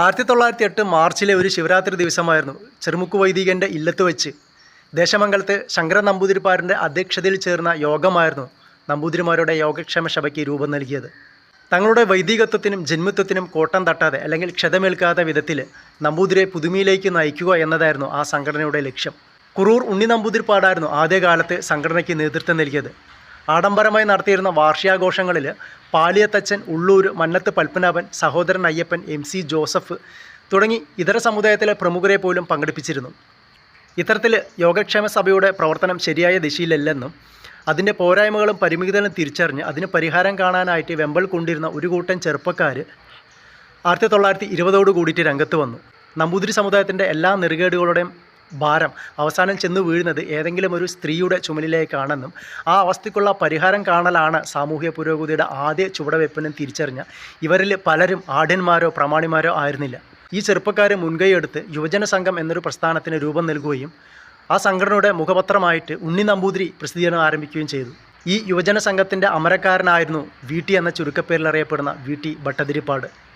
ആയിരത്തി തൊള്ളായിരത്തി എട്ട് മാർച്ചിലെ ഒരു ശിവരാത്രി ദിവസമായിരുന്നു ചെറുമുക്ക് വൈദികന്റെ ഇല്ലത്ത് വെച്ച്. ദേശമംഗലത്ത് ശങ്കര നമ്പൂതിരിപ്പാരന്റെ അധ്യക്ഷതയിൽ ചേർന്ന യോഗമായിരുന്നു നമ്പൂതിരിമാരുടെ യോഗക്ഷേമ സഭയ്ക്ക് രൂപം നൽകിയത്. തങ്ങളുടെ വൈദികത്വത്തിനും ജന്മത്വത്തിനും കോട്ടം തട്ടാതെ അല്ലെങ്കിൽ ക്ഷതമേൽക്കാത്ത വിധത്തിൽ നമ്പൂതിരെ പുതുമയിലേക്ക് നയിക്കുക എന്നതായിരുന്നു ആ സംഘടനയുടെ ലക്ഷ്യം. കുറൂർ ഉണ്ണി നമ്പൂതിരിപ്പാടായിരുന്നു ആദ്യകാലത്ത് സംഘടനയ്ക്ക് നേതൃത്വം നൽകിയത്. ആഡംബരമായി നടത്തിയിരുന്ന വാർഷികാഘോഷങ്ങളിൽ Paliyath Achan Ulloor Mannath Padmanabhan Sahodaran Ayyappan M C Joseph തുടങ്ങി ഇതര സമുദായത്തിലെ പ്രമുഖരെ പോലും പങ്കെടുപ്പിച്ചിരുന്നു. ഇത്തരത്തിൽ യോഗക്ഷേമ സഭയുടെ പ്രവർത്തനം ശരിയായ ദിശയിലല്ലെന്നും അതിന്റെ പോരായ്മകളും പരിമിതികളും തിരിച്ചറിഞ്ഞ് അതിന് പരിഹാരം കാണാനായിട്ട് വെമ്പൽ കൊണ്ടിരുന്ന ഒരു കൂട്ടം ചെറുപ്പക്കാർ ആയിരത്തി തൊള്ളായിരത്തി ഇരുപതോട് കൂടിയിട്ട് രംഗത്ത് വന്നു. നമ്പൂതിരി സമുദായത്തിന്റെ എല്ലാ നെറുകേടുകളുടെയും ഭാരം അവസാനം ചെന്ന് വീഴുന്നത് ഏതെങ്കിലും ഒരു സ്ത്രീയുടെ ചുമലിലേക്കാണെന്നും ആ അവസ്ഥയ്ക്കുള്ള പരിഹാരം കാണലാണ് സാമൂഹ്യ പുരോഗതിയുടെ ആദ്യ ചുവടുവയ്പ്പെന്നും തിരിച്ചറിഞ്ഞ ഇവരിൽ പലരും ആഢ്യന്മാരോ പ്രമാണിമാരോ ആയിരുന്നില്ല. ഈ ചെറുപ്പക്കാരെ മുൻകൈയെടുത്ത് യുവജന സംഘം എന്നൊരു പ്രസ്ഥാനത്തിന് രൂപം നൽകുകയും ആ സംഘടനയുടെ മുഖപത്രമായിട്ട് ഉണ്ണി നമ്പൂതിരി പ്രസിദ്ധീകരണം ആരംഭിക്കുകയും ചെയ്തു. ഈ യുവജന സംഘത്തിന്റെ അമരക്കാരനായിരുന്നു വി ടി എന്ന ചുരുക്കപ്പേരിൽ അറിയപ്പെടുന്ന വി ടി ഭട്ടതിരിപ്പാട്.